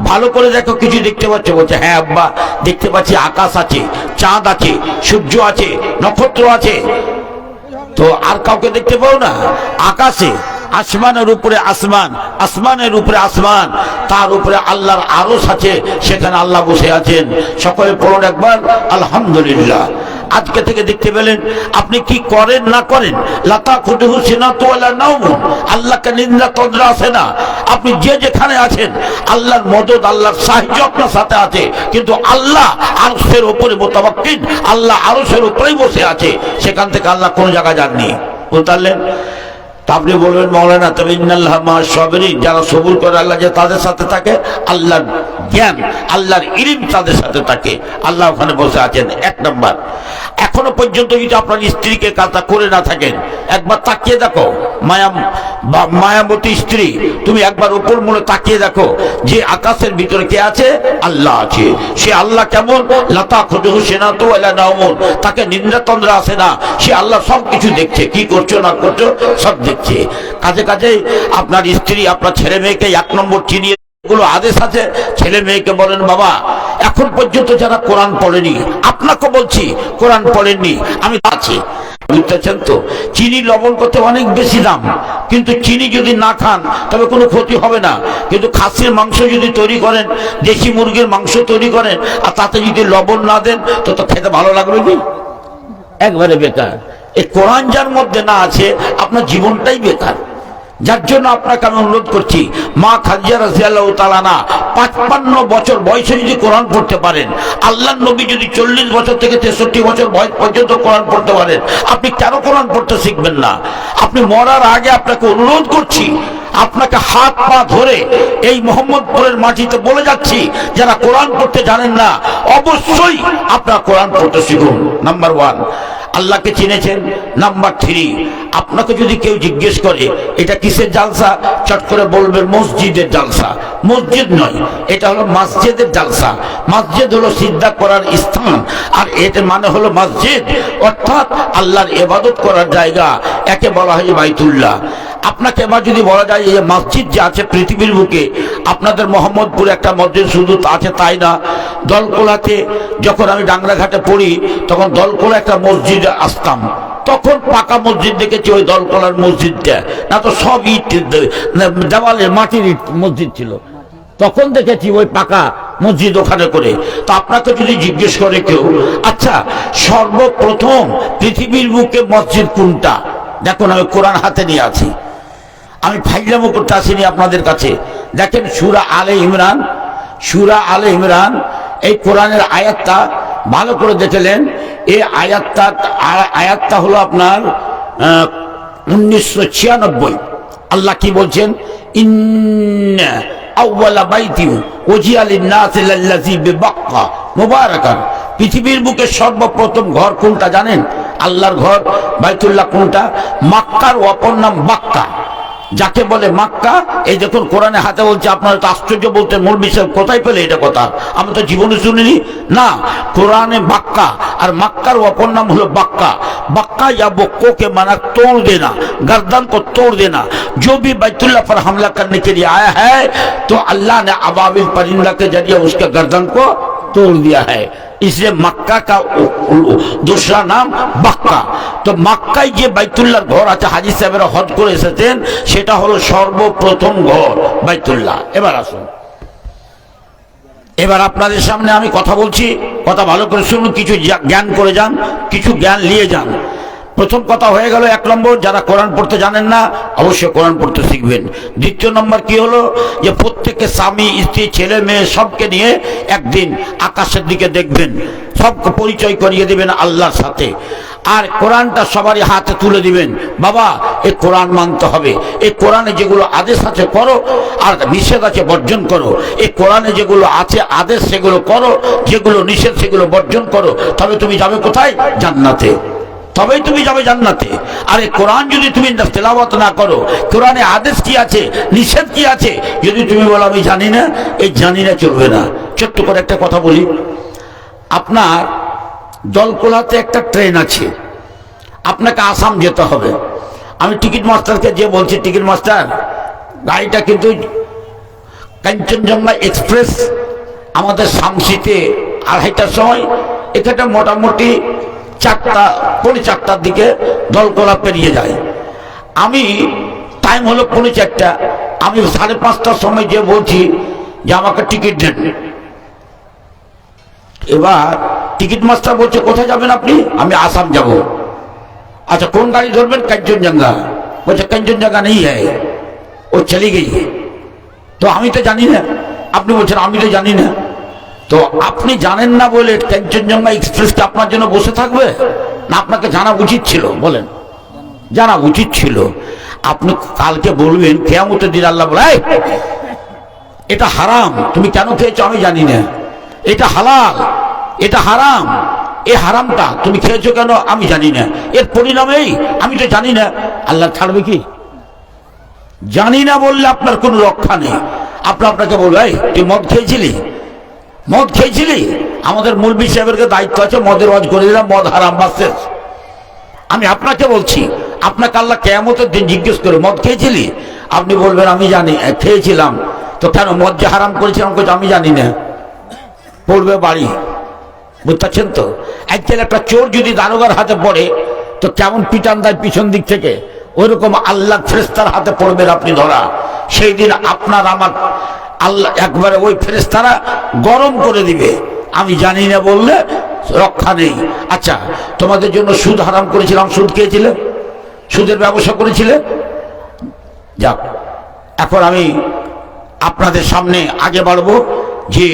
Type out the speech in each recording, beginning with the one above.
ভালো করে দেখো, কিছু দেখতে পাচ্ছ? বলছে হ্যাঁ আব্বা, দেখতে পাচ্ছি, আকাশ আছে, চাঁদ আছে, সূর্য আছে, নক্ষত্র আছে। তো আর কাউকে দেখতে পাও না? আকাশে। আসমানের উপরে আসমান, আসমানের উপরে আসমান, তার উপরে আল্লাহর আরস আছে, সেখানে আল্লাহ বসে আছেন। সকলে পড়ুন একবার, আলহামদুলিল্লাহ। আজকে থেকে দেখতে পেলেন, আপনি কি করেন না করেন? লতা খুদুহু সিনাতুয়ালা নাও আল্লাহকে নিন্দা তন্দ্রা আছে না? আপনি যে যেখানে আছেন, আল্লাহর মদত, আল্লাহর সাহায্য আপনার সাথে আছে। কিন্তু আল্লাহ আরসের উপরে মোতাবাক্কিন আল্লাহ আরসের উপরেই বসে আছে। সেখান থেকে আল্লাহ কোন জায়গায় যাননি। বুঝতে পারলেন? আপনি বলবেন মৌলানা তবে ইন্নাল্লাহ মা সবেরই যারা সবুর করে আল্লাহ যে তাদের সাথে থাকে আল্লাহর জ্ঞান, আল্লাহর ইলিম তাদের সাথে থাকে। আল্লাহ ওখানে বসে আছেন এক নম্বর। এখনও পর্যন্ত যদি আপনার স্ত্রীকে কাজটা করে না থাকেন, একবার তাকিয়ে দেখো, মায়া মায়াবতী স্ত্রী, তুমি একবার উপর মনে তাকিয়ে দেখো যে আকাশের ভিতরে কে আছে? আল্লাহ আছে। সে আল্লাহ কেমন? লতা খুদু সেনা তো নামন তাকে নিন্দা তন্দ্রা আসে না। সে আল্লাহ সব কিছু দেখছে। কি করছ, না করছ, সব দেখছে। কাজে কাজে আপনার স্ত্রী, আপনার ছেলে মেয়েকে এক নম্বর চিনিয়ে গুলো আদেশ আছে। ছেলে মেয়েকে বলেন, বাবা, এখন পর্যন্ত যারা কোরআন পড়েনি, আপনাকে বলছি, কোরআন পড়েননি, আমি আছি। বুঝতেছেন তো? চিনি, লবণ করতে অনেক বেশি দাম। কিন্তু চিনি যদি না খান, তবে কোনো ক্ষতি হবে না। কিন্তু খাসির মাংস যদি তৈরি করেন, দেশি মুরগির মাংস তৈরি করেন, আর তাতে যদি লবণ না দেন, তো তো খেতে ভালো লাগবে কি? একবারে বেকার। এই কোরআন যার মধ্যে না আছে, আপনার জীবনটাই বেকার। যার জন্য আপনাকে আমি অনুরোধ করছি, মা খাদিজা রাজিয়াল্লাহ তালানা পাঁচপান্ন বছর বয়সে যদি কোরআন পড়তে পারেন আল্লাহ নবী যদি চল্লিশ বছর থেকে তেষট্টি বছর বয়স পর্যন্ত কোরআন পড়তে পারেন, আপনি কেন কোরআন পড়তে শিখবেন না? আপনি মরার আগে আপনাকে অনুরোধ করছি, আপনাকে হাত পা ধরে এই মোহাম্মদপুরের মাটিতে বলে যাচ্ছি, যারা কোরআন পড়তে জানেন না, অবশ্যই আপনার কোরআন পড়তে শিখুন। নাম্বার ওয়ান, আল্লাহকে চিনেছেন। নাম্বার থ্রি আপনাকে যদি কেউ জিজ্ঞেস করে, এটা কিসের জালসা? চট করে বলবেন মসজিদের জালসা। মসজিদ নয়, এটা হলো মসজিদের জালসা। মসজিদ হলো সিদ্ধা করার স্থান, আর এতে মানে হলো মসজিদ, অর্থাৎ আল্লাহর এবাদত করার জায়গা, একে বলা হয় বাইতুল্লাহ। আপনাকে এবার যদি বলা যায় এই মসজিদ যে আছে পৃথিবীর বুকে, আপনাদের মোহাম্মদপুরে একটা মসজিদ শুধু আছে তাই না? দলকোলাতে যখন আমি ডাংরাঘাটে পড়ি, তখন দলকোলা একটা মসজিদে আসতাম। তখন পাকা মসজিদ দেখেছি, ওই দলকোলার মসজিদটা। না তো সব ইট দেওয়ালের মাটির ইট মসজিদ ছিল। তখন দেখেছি ওই পাকা মসজিদ ওখানে করে। তো আপনাকে যদি জিজ্ঞেস করে কেউ আচ্ছা সর্বপ্রথম পৃথিবীর বুকে মসজিদ কোনটা? দেখুন, আমি কোরআন হাতে নিয়ে আছি। আমি ফাইলামো করতে আসিনি আপনাদের কাছে। দেখেন, সুরা আলে ইমরান, সুরা আলে ইমরান, এই কোরআনের আয়াতটা ভালো করে দেখলেন এই আয়াতটা আয়াতটা হলো আপনার উনিশশো ছিয়ানব্বই। আল্লাহ কি বলছেন? পৃথিবীর বুকে সর্বপ্রথম ঘর কোনটা জানেন? আল্লাহর ঘর বাইতুল্লাহ কোনটা? মাক্কার অপর নাম বাক্কা। যাকে বলে মাক্কা এই দেখুন কোরআনে হাতে বলছে আপনারা তো আশ্চর্য বলতে মূল বিষয় কোথায় পেলে এটা কথা আমি তো জীবনে শুনিনি না কোরআনে বাক্কা আর মাক্কার অপর নাম হলো বাক্কা बक्का या बक्को के माना तोड़ देना गर्दन को तोड़ देना जो भी बैतुल्ला पर हमला करने के लिए आया है तो अल्लाह ने अबाबिल परिंदा के जरिए उसके गर्दन को तोड़ दिया है इसलिए मक्का का उ- उ- दूसरा नाम বাক্কা তো মক্কায় যে বাইতুল্লাহর ঘর আছে হাজি সাহেবেরা হজ করে এসেছেন সেটা হলো সর্বপ্রথম ঘর বাইতুল্লাহ এবার আসুন এবার আপনাদের সামনে আমি কথা বলছি কথা ভালো করে শুনুন কিছু জা- জ্ঞান করে যান কিছু জ্ঞান নিয়ে যান প্রথম কথা হয়ে গেল এক নম্বর, যারা কোরআন পড়তে জানেন না, অবশ্যই কোরআন পড়তে শিখবেন। দ্বিতীয় নম্বর কি হলো? যে প্রত্যেকে স্বামী, স্ত্রী, ছেলে, মেয়ে সবকে নিয়ে একদিন আকাশের দিকে দেখবেন। সবকে পরিচয় করিয়ে দিবেন আল্লাহর সাথে। আর কোরআনটা সবারই হাতে তুলে দিবেন। বাবা, এ কোরআন মানতে হবে। এই কোরআনে যেগুলো আদেশ আছে করো, আর নিষেধ আছে বর্জন করো। এই কোরআনে যেগুলো আছে আদেশ, সেগুলো করো। যেগুলো নিষেধ, সেগুলো বর্জন করো। তবে তুমি যাবে কোথায়? জান্নাতে। তবেই তুমি যাবে জান্নাতে। আরে কোরআন যদি তুমি তেলাবত না করো, কোরআনে আদেশ কি আছে, নিষেধ কি আছে? যদি তুমি বলো, আমি জানি না, এই জানি না চলবে না। ছোট্ট করে একটা কথা বলি। আপনার দলকোলাতে একটা ট্রেন আছে। আপনাকে আসাম যেতে হবে। আমি টিকিট মাস্টারকে যে বলছি, টিকিট মাস্টার, গাড়িটা কিন্তু কাঞ্চনজঙ্ঘা এক্সপ্রেস আমাদের শামসিতে আড়াইটার সময় এখানে মোটামুটি চারটা, পৌনে চারটার দিকে দলকলা পেরিয়ে যায়। আমি টাইম হলো পৌনে চারটা। আমি সাড়ে পাঁচটার সময় যে বলছি যে আমাকে টিকিট দেন। এবার টিকিট মাস্টার বলছে, কোথায় যাবেন আপনি? আমি আসাম যাব। আচ্ছা কোন গাড়ি ধরবেন? কাঞ্চনজঙ্ঘা। বলছে, কাঞ্চনজঙ্ঘা নেই হ্যাঁ ও চলে গেই তো আমি তো জানি না। আপনি বলছেন, আমি তো জানি না। তো আপনি জানেন না বলে কাঞ্চনজঙ্ঘা এক্সপ্রেসটা আপনার জন্য বসে থাকবে? না আপনাকে জানা উচিত ছিল বলেন। জানা উচিত ছিল। আপনি কালকে বলবেন কেয়ামতের দিন আল্লাহ বলে এটা হারাম তুমি কেন খেয়েছো আমি জানি না। এটা হালাল এটা হারাম এ হারামটা তুমি খেয়েছো কেন আমি জানি না। এর পরিণামেই আমি তো জানি না। আল্লাহ ছাড়বে কি? জানি না বললে আপনার কোনো রক্ষা নেই। আপনার আপনাকে বলবে "এই, তুই মদ খেয়েছিলি? মদ খেয়েছিলি? আমাদের মুরবি সাহেবের দায়িত্ব আছে, মদের ওয়াজ করে দিলাম, মদ হারাম বাসেস আমি আপনাকে বলছি, আপনাকে আল্লাহ কেয়ামতের দিন জিজ্ঞেস করে, মদ খেয়েছিলি? আপনি বলবেন, আমি জানি খেয়েছিলাম। তো কেন মদ যে হারাম করেছিলাম, আমি জানি না। পড়বে বাড়ি। বুঝতে পারছেন তো? একদিন একটা চোর যদি দারোগার হাতে পড়ে, তো কেমন পিটান দেয় পিছন দিক থেকে? ওইরকম আল্লাহ ফেরেস্তার হাতে পড়বেন আপনি ধরা। সেই দিন আপনার আমার আল্লাহ একবারে ওই ফেরেস্তারা গরম করে দিবে। আমি জানি না বললে রক্ষা নেই। আচ্ছা তোমাদের জন্য সুদ হারাম করেছিলাম, সুদ খেয়েছিলে সুদের ব্যবসা করেছিলে? যাক, এখন আমি আপনাদের সামনে আগে বাড়বো যে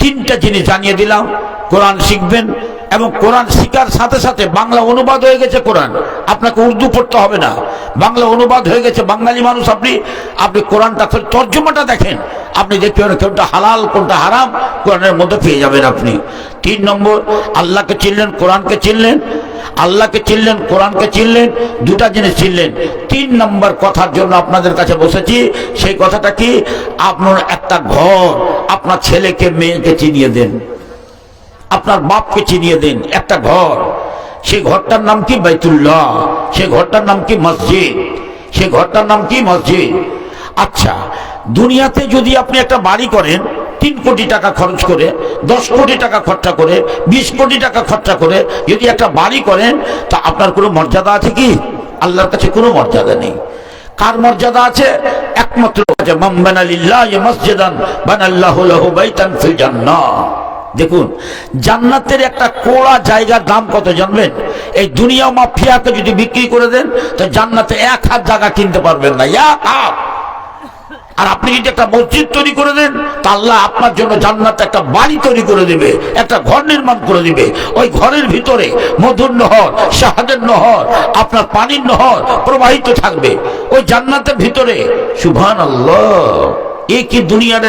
তিনটা জিনিস জানিয়ে দিলাম। কোরআন শিখবেন এবং কোরআন শিকার সাথে সাথে বাংলা অনুবাদ হয়ে গেছে কোরআন। আপনাকে উর্দু পড়তে হবে না। বাংলা অনুবাদ হয়ে গেছে, বাঙালি মানুষ, আপনি আপনি কোরআনটা তর্জমাটা দেখেন। আপনি দেখতে পারেন কোনটা হালাল, কোনটা হারাম, কোরআনের মধ্যে পেয়ে যাবেন আপনি। তিন নম্বর, আল্লাহকে চিনলেন, কোরআনকে চিনলেন। আল্লাহকে চিনলেন, কোরআনকে চিনলেন, দুটা জিনিস চিনলেন। তিন নম্বর কথার জন্য আপনাদের কাছে বসেছি, সেই কথাটা কি? আপনার একটা ঘর, আপনার ছেলেকে, মেয়েকে চিনিয়ে দেন। আপনার বাপকে চিনিয়ে দেন, একটা ঘর। সেই ঘরটার নাম কি বাইতুল্লাহ? সেই ঘরটার নাম কি মসজিদ? সেই ঘরটার নাম কি মসজিদ? আচ্ছা দুনিয়াতে যদি আপনি একটা বাড়ি করেন, তিন কোটি টাকা খরচ করে, দশ কোটি টাকা খরচা করে, বিশ কোটি টাকা খরচা করে যদি একটা বাড়ি করেন, তা আপনার কোনো মর্যাদা আছে কি? আল্লাহর কাছে কোনো মর্যাদা নেই। কার মর্যাদা আছে? একমাত্র মসজিদান, বানাল্লাহু লাহু বাইতান ফিল দেখুন, জান্নাতের একটা কোড়া জায়গার দাম কত জানবেন? এই দুনিয়া মাফিয়াকে যদি বিক্রি করে দেন, তো জান্নাতে এক হাত জায়গা কিনতে পারবেন না। আর আপনি যদি একটা মসজিদ তৈরি করে দেন, তা আল্লাহ আপনার জন্য জান্নাতে একটা বাড়ি তৈরি করে দিবে, একটা ঘর নির্মাণ করে দিবে। ওই ঘরের ভিতরে মধুর নহর, শাহাদের নহর, আপনার পানির নহর প্রবাহিত থাকবে। ওই জান্নাতের ভিতরে সুভান আল্লাহ এ কি দুনিয়ার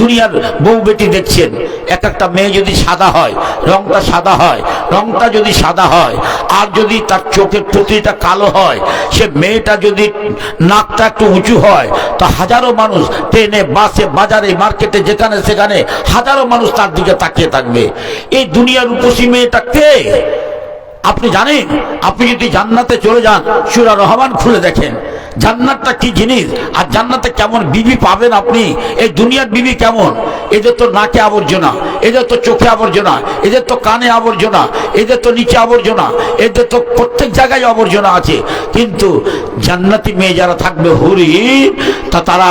দুনিয়ার বউ বেটি দেখছেন? এক একটা মেয়ে যদি সাদা হয়, রংটা সাদা হয়, রংটা যদি সাদা হয়, আর যদি তার চোখের পুঁতিটা কালো হয়, সে মেয়েটা যদি নাকটা একটু উঁচু হয়, তো হাজারো মানুষ ট্রেনে, বাসে, বাজারে, মার্কেটে, যেখানে সেখানে হাজারো মানুষ তার দিকে তাকিয়ে থাকবে। এই দুনিয়ার উপসী মেয়েটা কে? আপনি জানেন? আপনি যদি জান্নাতে চলে যান, সুরা রহমান খুলে দেখেন। জান্নাতটা কি জিনিস? আর জান্নাতে কেমন বিবি পাবেন আপনি? এই দুনিয়ার বিবি কেমন? এদের তো নাকে আবর্জনা, এদের তো চোখে আবর্জনা, এদের তো কানে আবর্জনা, এদের তো নিচে আবর্জনা, এদের তো প্রত্যেক জায়গায় আবর্জনা আছে। কিন্তু জান্নাতি মেয়ে যারা থাকবে হরি তা তারা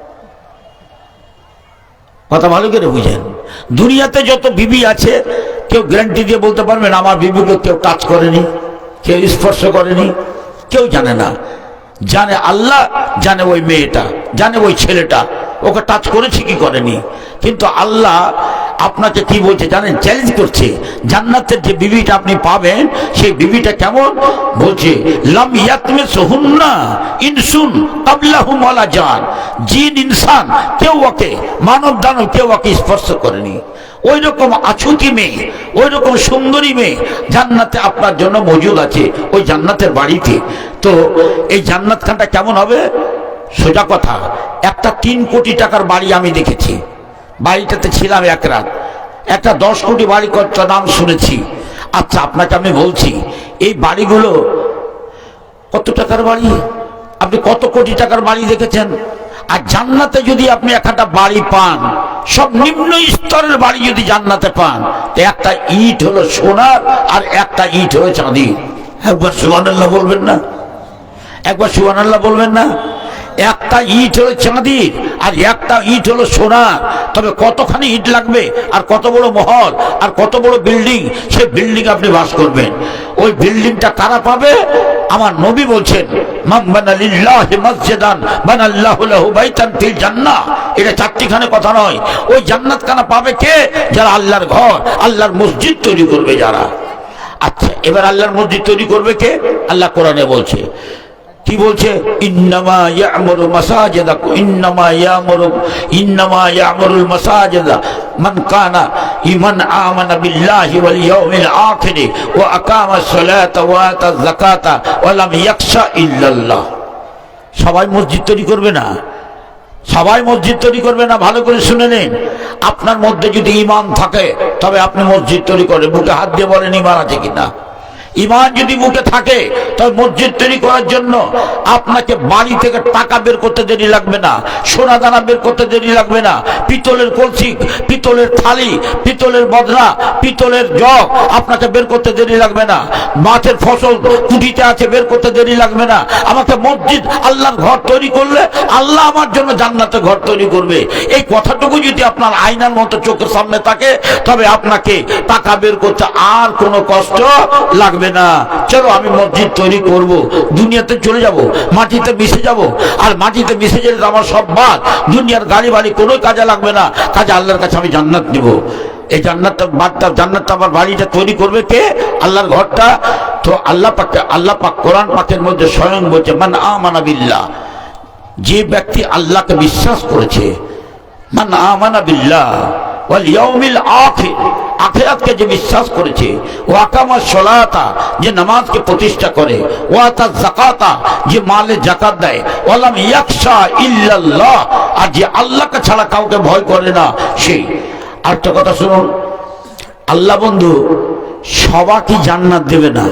কথা ভালো করে বুঝেন। দুনিয়াতে যত বিবি আছে, কেউ গ্যারান্টি দিয়ে বলতে পারবেন আমার বিবিকে কেউ কাজ করেনি, কেউ স্পর্শ করেনি। কেউ জানে না। জানে আল্লাহ, জানে ওই মেয়েটা। জানে ওই ছেলেটা। ওকে টাচ করেছে কি করেনি? কিন্তু আল্লাহ আপনাকে কি বলছে জানেন? চ্যালেঞ্জ করছে। জান্নাতের যে বিবিটা আপনি পাবেন, সেই বিবিটা কেমন? বলছে, লাম ইয়াতমে সহুন্না ইনসুন কাবলাহুম ওয়ালা জান। জিন, ইনসান, কেউ ওকে, মানব দানব কেউ ওকে স্পর্শ করেনি। ওই রকম আছুতি মেয়ে ওই রকম সুন্দরী মেয়ে জান্নাতে আপনার জন্য মজুদ আছে, ওই জান্নাতের বাড়িতে। তো এই জান্নাত খানটা কেমন হবে? সোজা কথা, একটা তিন কোটি টাকার বাড়ি আমি দেখেছি। বাড়িটাতে ছিলাম এক রাত। একটা দশ কোটি বাড়ি কত নাম শুনেছি। আচ্ছা আপনাকে আমি বলছি, এই বাড়িগুলো কত টাকার বাড়ি? আপনি কত কোটি টাকার বাড়ি দেখেছেন? আর জান্নাতে যদি আপনি একটা বাড়ি পান, সব নিম্ন স্তরের বাড়ি যদি জান্নাতে পান, তো একটা ইট হলো সোনার আর একটা ইট হলো চাঁদি একবার সুবান বলবেন না? একবার সুবান বলবেন না? একটা ইট হলো চাঁদির আর একটা ইট হলো সোনার তবে কতখানি ইট লাগবে আর কত বড় মহল আর কত বড় বিল্ডিং, সে বিল্ডিং আপনি বাস করবেন। ওই বিল্ডিংটা কারা পাবে? আমার নবী বলছেন এটা চারটিখানে কথা নয়। ওই জান্নাত পাবে কে? যারা আল্লাহর ঘর, আল্লাহর মসজিদ তৈরি করবে যারা। আচ্ছা এবার আল্লাহর মসজিদ তৈরি করবে কে? আল্লাহ কোরআনে বলছে কি বলছে? ইন্নামা ইয়ামুরু মাসাজিদা ইন্নামা ইয়ামুরু, ইন্নামা ইয়ামুরুল মাসাজিদা মান কানা ইমান আমানা বিল্লাহি ওয়াল ইয়াউমিল আখির ওয়া আকামা সালাতা ওয়া আতা যাকাতা ওয়া লাম ইয়াখশা ইল্লাল্লাহ। সবাই মসজিদ তৈরি করবে না? সবাই মসজিদ তৈরি করবে না? ভালো করে শুনে নিন। আপনার মধ্যে যদি ইমান থাকে, তবে আপনি মসজিদ তৈরি করেন বুকে হাত দিয়ে বলেন ইমান আছে কিনা? ইমান যদি মুখে থাকে, তবে মসজিদ তৈরি করার জন্য আপনাকে বাড়ি থেকে টাকা বের করতে দেরি লাগবে না, সোনা দানা বের করতে দেরি লাগবে না, পিতলের কলসি পিতলের থালি, পিতলের বদলা পিতলের জগ আপনাকে বের করতে দেরি লাগবে না, মাছের ফসল কুটিতে আছে বের করতে দেরি লাগবে না, আমাকে মসজিদ আল্লাহর ঘর তৈরি করলে আল্লাহ আমার জন্য জান্নাতে ঘর তৈরি করবে। এই কথাটুকু যদি আপনার আয়নার মতো চোখের সামনে থাকে, তবে আপনাকে টাকা বের করতে আর কোনো কষ্ট লাগবে না। চলো, আমি মসজিদ তৈরি করব। দুনিয়াতে চলে যাব, মাটিতে মিশে যাব। আর মাটিতে মিশে গেলে তো আমার সব বাদ। দুনিয়ার গাড়ি বাড়ি কোনো কাজে লাগবে না। কাজে আল্লাহর কাছে আমি জান্নাত দিব এই জান্নাতটা বাদটা, জান্নাতটা আমার বাড়িটা তৈরি করবে কে? আল্লাহর ঘরটা। তো আল্লাহ পাক আল্লাহ পাক কোরআন পাকের মধ্যে স্বয়ং বলছে, মান বিল্লাহ। যে ব্যক্তি আল্লাহকে বিশ্বাস করেছে, মান আমানা বিল্লাহ। ওয়াল ইয়াউমিল আখির। আখিরাতকে যে বিশ্বাস করেছে ও আকামা সলাতা, যে নামাজকে প্রতিষ্ঠা করে ও আতা জাকাতা যে মালে জাকাত দেয়, ওয়ালাম ইয়াকশা ইল্লাল্লাহ, আর যে আল্লাহকে ছাড়া কাউকে ভয় করে না সেই আরেকটা কথা শুনুন, আল্লাহ বন্ধু, সবাকে জান্নাত দেবে না।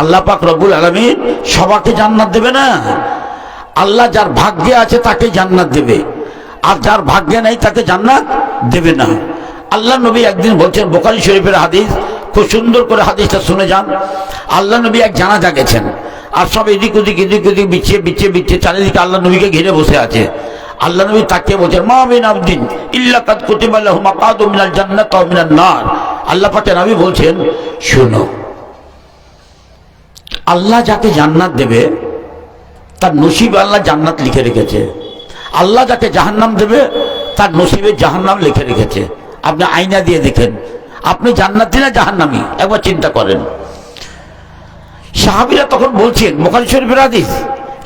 আল্লাহ পাক রব্বুল আলমিন সবাকে জান্নাত দেবে না। আল্লাহ যার ভাগ্যে আছে তাকে জান্নাত দেবে, আর যার ভাগ্যে নেই তাকে জান্নাত দেবে না। আল্লাহ নবী একদিন বলছেন বোকারি শরীফের হাদিস, খুব সুন্দর করে হাদিসটা শুনে যান। আল্লাহ নবী এক জানাজা গেছেন, আর সব এদিক ওদিক এদিক ওদিক বিছিয়ে বিছিয়ে বিছিয়ে চারিদিকে আল্লাহ নবীকে ঘিরে বসে আছে। আল্লাহ নবী তাকে বলছেন, মা বিন আবদিন ইল্লা কাদ কুতিবা লাহু মাকাদু মিনাল জান্নাত ওয়া মিনান নার। আল্লাহ পাকে নবী বলছেন, শুনো, আল্লাহ যাকে জান্নাত দেবে, তার নসিব আল্লাহ জান্নাত লিখে রেখেছে। আল্লাহ যাকে জাহান্নাম দেবে, তার নসিবে জাহান্নাম লিখে রেখেছে। আপনি আয়না দিয়ে দেখেন। আপনি জান্নাতি না জাহান্নামি, একবার চিন্তা করেন। সাহাবিরা তখন বলছেন মোখালি শরীফের হাদিস,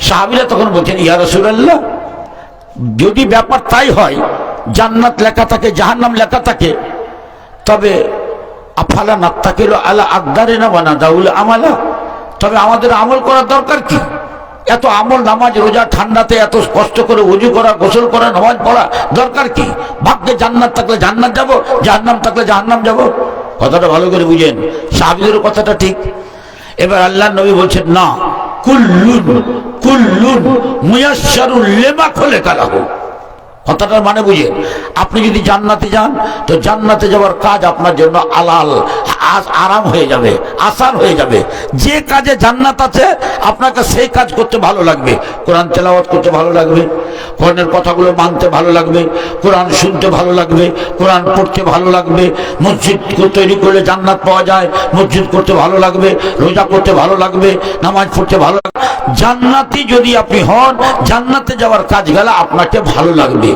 সাহাবিরা তখন বলছেন, ইয়া রাসূলুল্লাহ, যদি ব্যাপার তাই হয়, জান্নাত লেখা থাকে, জাহান্নাম লেখা থাকে, তবে আফালা নাত্তাকিল আলা আকদারে না বানা দাউল আমালা, তবে আমাদের আমল করার দরকার কি? এত আমল নামাজ, রোজা ঠান্ডাতে এত কষ্ট করে উজু করা, গোসল করা, নামাজ পড়া, দরকার কি? ভাগ্যে জান্নাত থাকলে জান্নাত যাব, জাহান্নাম থাকলে জাহান্নাম যাব? কথাটা ভালো করে বুঝেন। সাহাবিদের কথাটা ঠিক। এবার আল্লাহ নবী বলছেন, না, কুল্লুন কুল্লুন মুয়াশারুল লেমা খোলে কালাহু কথাটার মানে বুঝেন আপনি যদি জান্নাতে যান, তো জান্নাতে যাওয়ার কাজ আপনার জন্য আলাল। আরাম হয়ে যাবে, আসান হয়ে যাবে। যে কাজে জান্নাত আছে, আপনাকে সেই কাজ করতে ভালো লাগবে। কোরআন তেলাওয়াত করতে ভালো লাগবে, কোরআনের কথাগুলো মানতে ভালো লাগবে, কোরআন শুনতে ভালো লাগবে, কোরআন পড়তে ভালো লাগবে, মসজিদ তৈরি করলে জান্নাত পাওয়া যায়, মসজিদ করতে ভালো লাগবে, রোজা করতে ভালো লাগবে, নামাজ পড়তে ভালো লাগবে। জান্নাতি যদি আপনি হন, জান্নাতে যাওয়ার কাজ গেলে আপনাকে ভালো লাগবে।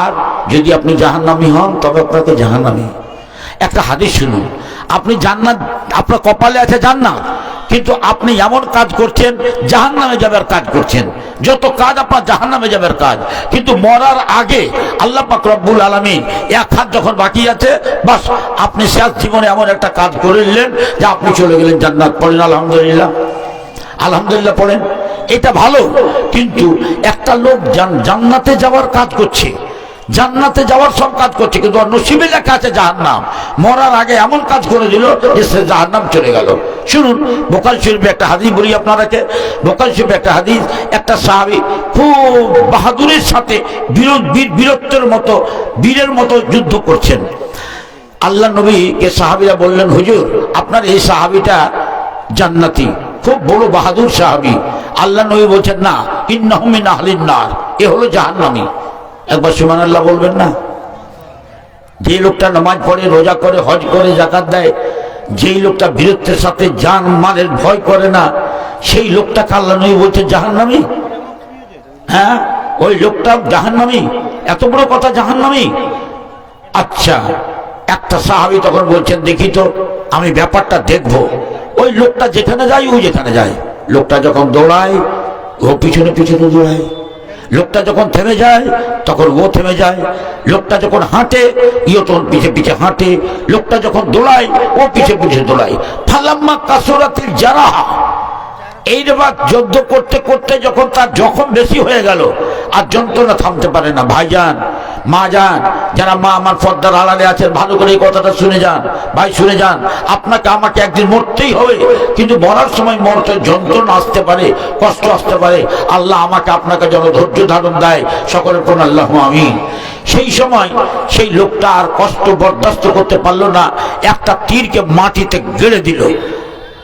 আর যদি আপনি জাহান্নামি হন, তবে আপনাকে জাহান্নামি। একটা হাদিস শুনুন। আপনি জান্নাত, আপনার কপালে আছে জান্নাত, কিন্তু আপনি এমন কাজ করছেন, জাহান্নামে যাবার কাজ করছেন। যত কাজ আপনার জাহান নামে যাবার কাজ, কিন্তু মরার আগে আল্লাহ পাক রব্বুল আলমিন এক হাত যখন বাকি আছে, বাস আপনি শেষ জীবনে এমন একটা কাজ করে নিলেন যে আপনি চলে গেলেন জান্নাত, পড়েন আলহামদুলিল্লাহ। আলহামদুলিল্লাহ পড়েন। এটা ভালো, কিন্তু একটা লোক জান্নাতে যাওয়ার কাজ করছে। জান্নাতে যাওয়ার সব কাজ করছে, কিন্তু নসিবে লেখা আছে জাহান্নাম। মরার আগে এমন কাজ করে দিল যে সে জাহান্নাম চলে গেল। শুনুন বোকাল শরীফে একটা হাদিস বলি আপনারাকে বোকাল শরীফে একটা হাদিস, একটা সাহাবি খুব বাহাদুরের সাথে বীর বীর- বীরত্বের মতো, বীরের মতো যুদ্ধ করছেন। আল্লাহ নবীকে সাহাবিরা বললেন, হুজুর, আপনার এই সাহাবিটা জান্নাতি, খুব বড় বাহাদুর সাহাবি। আল্লাহ নবী বলছেন, না ইন্নাহুমিন আহলিন নার। এ হলো জাহান্নামী। একবার সুমান আল্লাহ বলবেন না? যে লোকটা নামাজ পড়ে, রোজা করে, হজ করে জাকাত দেয়, যেই লোকটা বীরত্বের সাথে জান মালের ভয় করে না, সেই লোকটাকে আল্লাহ নবী বলছে জাহান্নামী? হ্যাঁ ওই লোকটা জাহান্নামী। এত বড় কথা জাহান্নামী? আচ্ছা একটা সাহাবি তখন বলছেন, দেখি তো, আমি ব্যাপারটা দেখব। ওই লোকটা যেখানে যায়, ও যেখানে যায়। লোকটা যখন দৌড়ায়, ও পিছনে পিছনে দৌড়ায়। লোকটা যখন থেমে যায়, তখন ও থেমে যায়। লোকটা যখন হাঁটে, ইও তখন পিছে পিছে হাঁটে। লোকটা যখন দৌড়ায়, ও পিছে পিছে দৌড়ায়। ফালাম্মা কাসরাতিল এই এইবার যুদ্ধ করতে করতে যখন তার জখম বেশি হয়ে গেল, আর যন্ত্রণা থামতে পারে না। ভাইজান মা যান, যারা মা আমার পর্দার আড়ালে আছেন, ভালো করে এই কথাটা শুনে যান। ভাই, শুনে যান, আপনাকে আমাকে একদিন মরতেই হবে, কিন্তু মরার সময় মরতে যন্ত্রণা আসতে পারে, কষ্ট আসতে পারে। আল্লাহ আমাকে আপনাকে যেন ধৈর্য ধারণ দেয়, সকলের কোন আল্লাহ আমিন। সেই সময় সেই লোকটা আর কষ্ট বরদাস্ত করতে পারল না, একটা তীরকে মাটিতে গেড়ে দিল।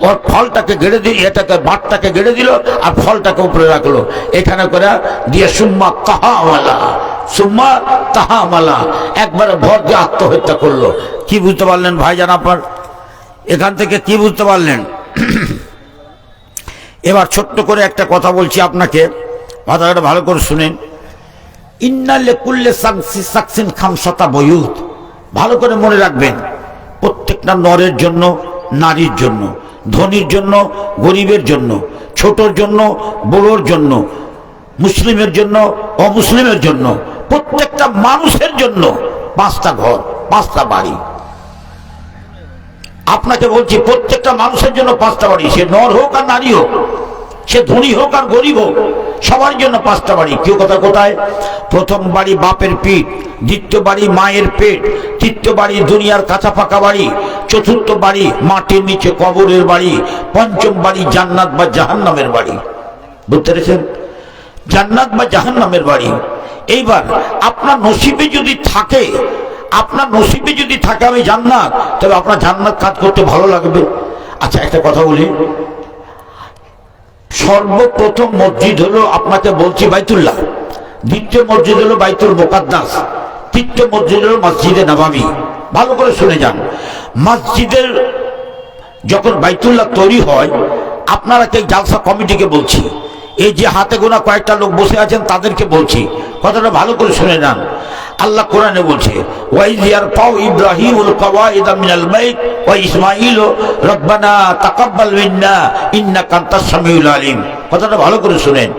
ওর ফলটাকে গেড়ে দিল, এটাকে বাটটাকে গেড়ে দিল, আর ফলটাকে উপরে রাখল। এখানে করে দিয়ে, সুম্মা তাহামালা সুম্মা তাহামালা। একবারে ভর দিয়ে আত্মহত্যা করল। কি বুঝতে পারলেন ভাইজান আপনার? এখান থেকে কি বুঝতে পারলেন? এবার ছোট্ট করে একটা কথা বলছি আপনাকে। কথাটা ভালো করে শুনেন। ইন্নালে কুল্লে সাকসি সাকসিন খামসাতা বয়ুত। ভালো করে মনে রাখবেন, প্রত্যেকটা নরের জন্য, নারীর জন্য, ধনীর জন্য, গরিবের জন্য, ছোটর জন্য, বড়োর জন্য, মুসলিমের জন্য, অমুসলিমের জন্য প্রত্যেকটা মানুষের জন্য পাঁচটা ঘর, পাঁচটা বাড়ি। আপনাকে বলছি, প্রত্যেকটা মানুষের জন্য পাঁচটা বাড়ি। সে নর হোক আর নারী হোক, সে ধনী হোক আর গরিব হোক, সবার জন্য পাঁচটা বাড়ি। কেউ কথা কোথায়? প্রথম বাড়ি বাপের পিঠ, দ্বিতীয় বাড়ি মায়ের পেট, তৃতীয় বাড়ি দুনিয়ার কাঁচা পাকা বাড়ি, চতুর্থ বাড়ি মাটির নিচে কবরের বাড়ি, পঞ্চম বাড়ি জান্নাত বা জাহান্নামের বাড়ি। বুঝতে পেরেছেন? জান্নাত বা জাহান্নামের বাড়ি। এইবার আপনার নসিবে যদি থাকে, আপনার নসিবে যদি থাকে আমি জান্নাত, তবে আপনার জান্নাত কাজ করতে ভালো লাগবে। আচ্ছা একটা কথা বলি। সর্বপ্রথম মসজিদ হলো আপনাকে বলছি বাইতুল্লাহ, দ্বিতীয় মসজিদ হলো বাইতুল মোকাদ্দাস, তৃতীয় মসজিদ হলো মসজিদে নবাবি ভালো করে শুনে যান। মসজিদের যখন বাইতুল্লাহ তৈরি হয় আপনারা কে জালসা কমিটিকে বলছি এই যে হাতে গোনা কয়েকটা লোক বসে আছেন, তাদেরকে বলছি, কথাটা ভালো করে শুনে যান আল্লাহ কোরআনে বলছে ওয়াইজিয়ার পাও ইব্রাহিম উল কওয়াইদ মিনাল বাইত ওয়া ইসমাঈল, রব্বানা তাকাব্বাল মিন্না, ইন্নাকা আনতাস সামিউল আলিম। কথাটা ভালো করে শুনেন।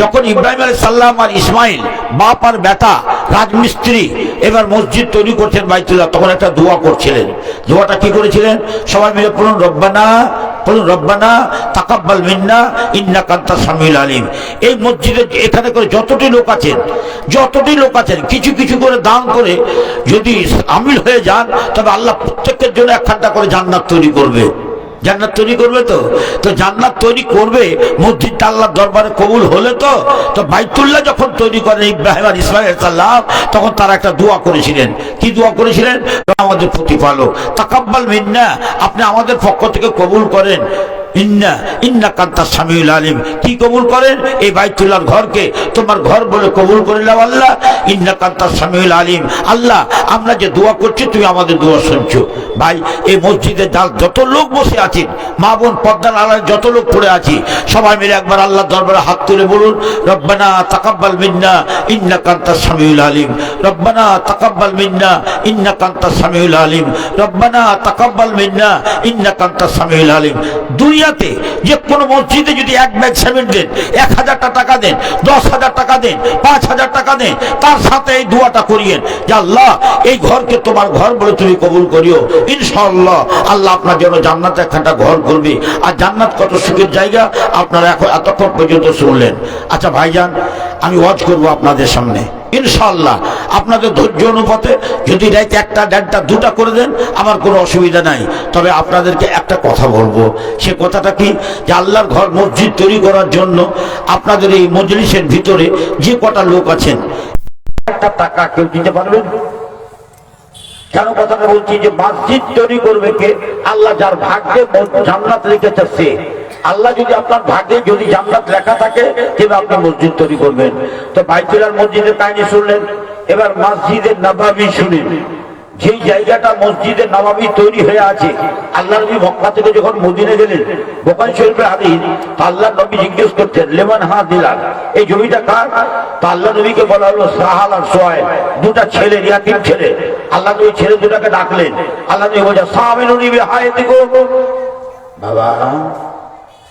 যখন ইব্রাহিম আলাইহিস সালাম আর ইসমাইল, বাপ আর বেটা, রাজমিস্ত্রি, এবার মসজিদ তৈরি করছেন বাইতুল্লাহ, তখন একটা দোয়া করছিলেন। দোয়াটা কি করেছিলেন? সবাই মিলে পড়ুন, রব্বানা বলুন, রব্বানা তাকাব্বাল মিন্না ইন্না কান্তা সামিল আলিম। এই মসজিদে এখানে করে যতটি লোক আছেন, যতটি লোক আছেন, কিছু কিছু করে দান করে যদি আমিল হয়ে যান, তবে আল্লাহ প্রত্যেকের জন্য একখানটা করে জান্নাত তৈরি করবে। জান্নাত তৈরি করবে তো? তো জান্নাত তৈরি করবে, মসজিদ আল্লাহ দরবারে কবুল হলে তো? তো বাইতুল্লাহ যখন তৈরি করেন ইব্রাহিম আর ইসমাইল সাল্লাম, তখন তারা একটা দোয়া করেছিলেন। কি দোয়া করেছিলেন? আমাদের প্রতিপালক, তাকাব্বাল মিন্না, আপনি আমাদের পক্ষ থেকে কবুল করেন। ইন্না ইন্না কান্তা সামিউল আলিম। কি কবুল করেন? এই বাইতুল্লাহর ঘরকে। তোমার ঘর বলে কবুল করে নাও আল্লাহ। ইন্না কান্তা সামিউল আলিম। আল্লাহ, আমরা যে দোয়া করছি, তুমি আমাদের দোয়া শুনছো। ভাই, এই মসজিদে যত লোক বসে আছেন মা বোন পদ্মার আলায় যত লোক পড়ে আছি, সবাই মিলে একবার আল্লাহ দরবারে হাত তুলে বলুন, রব্বানা তাকাব্বাল মিন্না ইন্না কান্তা সামিউল আলিম। রব্বানা তাকাব্বাল মিন্না ইন্না কান্তা সামিউল আলিম। রব্বানা তাকাব্বাল মিন্না ইন্না কান্তা সামিউল আলিম। দুনিয়া দুনিয়াতে যে কোনো মসজিদে যদি এক ব্যাগ সিমেন্ট দেন, এক হাজারটা টাকা দেন, দশ হাজার টাকা দেন, পাঁচ হাজার টাকা দেন, তার সাথে এই দুয়াটা করিয়েন। যে আল্লাহ, এই ঘরকে তোমার ঘর বলে তুমি কবুল করিও। ইনশাআল্লাহ, আল্লাহ আপনার জন্য জান্নাত একটা ঘর করবে। আর জান্নাত কত সুখের জায়গা, আপনারা এখন এতক্ষণ পর্যন্ত শুনলেন। আচ্ছা ভাইজান, আমি ওয়াজ করব আপনাদের সামনে। ইনশাআল্লাহ। আপনাদের ধৈর্য অনুপাতে যদি রাইতে একটা, দেড়টা, দুটা করে দেন, আমার কোনো অসুবিধা নাই। তবে আপনাদেরকে একটা কথা বলব। সে কথাটা কি? যে আল্লাহর ঘর মসজিদ তৈরি করার জন্য আপনাদের এই মজলিসের ভিতরে যে কটা লোক আছেন, একটা টাকা কেউ দিতে পারবেন কেন কথাটা বলছি? যে মসজিদ তৈরি করবে কে? আল্লাহ যার ভাগ্যে জান্নাত লিখেছে সে। আল্লাহ যদি আপনার ভাগ্যে যদি জান্নাত লেখা থাকে তবে আপনি মসজিদ তৈরি করবেন? তো বাইতুলার মসজিদের কাহিনী শুনলেন, এবার মসজিদের নবাবি শুনেন যেই জায়গাটা মসজিদে নবাবি তৈরি হয়ে আছে, আল্লাহ নবী মক্কা থেকে যখন মদিনে গেলেন বোকান শরীফের হাদিস আল্লাহ নবী জিজ্ঞেস করতেন লেমন হা দিলাম এই জমিটা কার? তা আল্লাহ নবীকে বলা হলো, সাহাল আর সোয়াই দুটা ছেলে রিয়াতির ছেলে। আল্লাহ নবী ছেলে দুটাকে ডাকলেন। আল্লাহ নবী হায় দিগো বাবা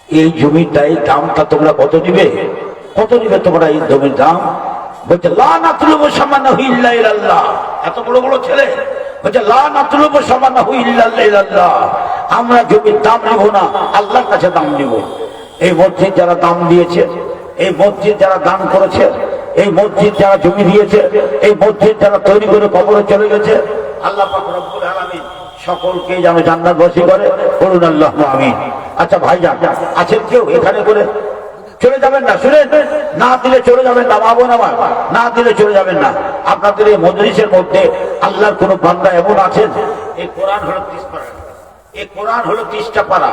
এই জমিটাই দামটা তোমরা কত দিবে কত দিবে তোমরা এই জমির দাম? বলছে এত বড় বড় ছেলে। বলছে আমরা জমির দাম নিব না, আল্লাহর কাছে দাম নিব। এই মসজিদ যারা দাম দিয়েছে, এই মসজিদ যারা দান করেছে, এই মসজিদ যারা জমি দিয়েছে, এই মসজিদ যারা তৈরি করে কবরে চলে গেছে, আল্লাহ সকলকে যেন জান্নাত বসি করে। করুন আল্লাহ আমিন। আচ্ছা ভাই ভাইজান আছেন কেউ? এখানে করে চলে যাবেন না, শুনেন। না দিলে চলে যাবেন না, বাবন আমার। না দিলে চলে যাবেন না। আপনাদের এই মজলিসের মধ্যে আল্লাহর কোন বান্দা এমন আছেন? এই কোরআন হলো এই কোরআন হলো ত্রিশটা পারা।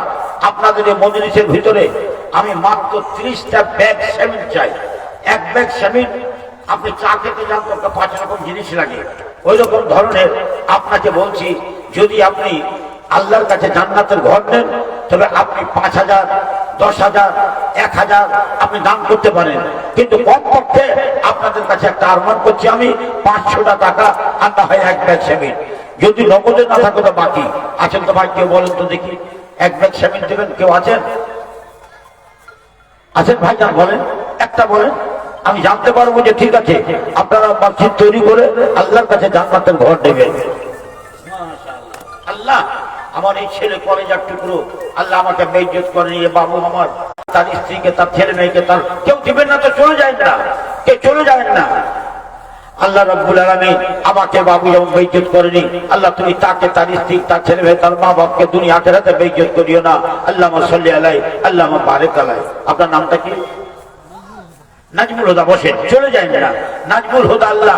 আপনাদের এই মজলিসের ভিতরে আমি মাত্র ত্রিশটা ব্যাগ সেমিট চাই। এক ব্যাগ সেমিট আপনি চা খেতে যান, তো পাঁচ রকম জিনিস লাগে। ওই রকম ধরনের আপনাকে বলছি, যদি আপনি আল্লাহর কাছে জান্নাতের ঘর নেন তবে আপনি পাঁচ হাজার দশ হাজার এক হাজার আপনি দান করতে পারেন। কিন্তু কমপক্ষে আপনাদের কাছে একটা আরমান করছি আমি পাঁচশোটা টাকা আনতে হয় এক ব্যাগ সেমিট যদি নগদে না থাকে তো বাকি। আছেন তো ভাই কেউ বলেন তো দেখি। এক ব্যাগ সেমিন দেবেন কেউ আছেন? আছেন ভাই যান বলেন। একটা বলেন। আমি জানতে পারব যে ঠিক আছে আপনারা মসজিদ তৈরি করে আল্লাহর কাছে জান্নাতের ঘর দেবেন আল্লাহ আমার এই ছেলে কলেজার টুকরো, আল্লাহ আমাকে বেইজ্জত করে নিয়ে বাবু আমার, তার স্ত্রীকে, তার ছেলে মেয়েকে, তার কেউ দিবেন না তো চলে যায় না কেউ চলে যায় না। আল্লাহ রব্বুল আলমী আমাকে বাবু যেমন বেইজ্জত করেনি আল্লাহ তুমি তাকে, তার স্ত্রী, তার ছেলে মেয়ে, তার মা বাপকে দুনিয়া আখেরাতে বেইজ্জত করিও না। আল্লাহ সাল্লি আলাই আল্লাহ বারেক আলাই। আপনার নামটা কি? নাজমুল হুদা বসেন, চলে যায় না। নাজমুল হুদা আল্লাহ